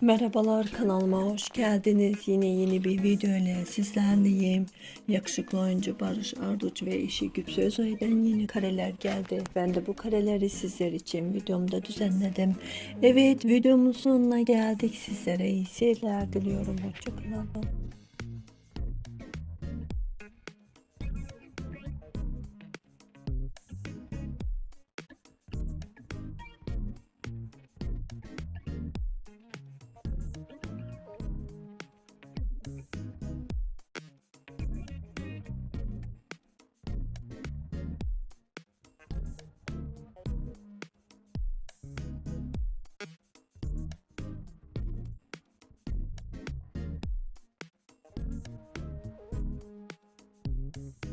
Merhabalar kanalıma hoş geldiniz. Yine yeni bir video ile sizlerleyim. Yakışıklı oyuncu Barış Arduç ve eşi Güpse Özay'dan yeni kareler geldi. Ben de bu kareleri sizler için videomda düzenledim. Evet videomuzun sonuna geldik. Sizlere iyi seyirler diliyorum. Hoşçakalın. Mm-hmm.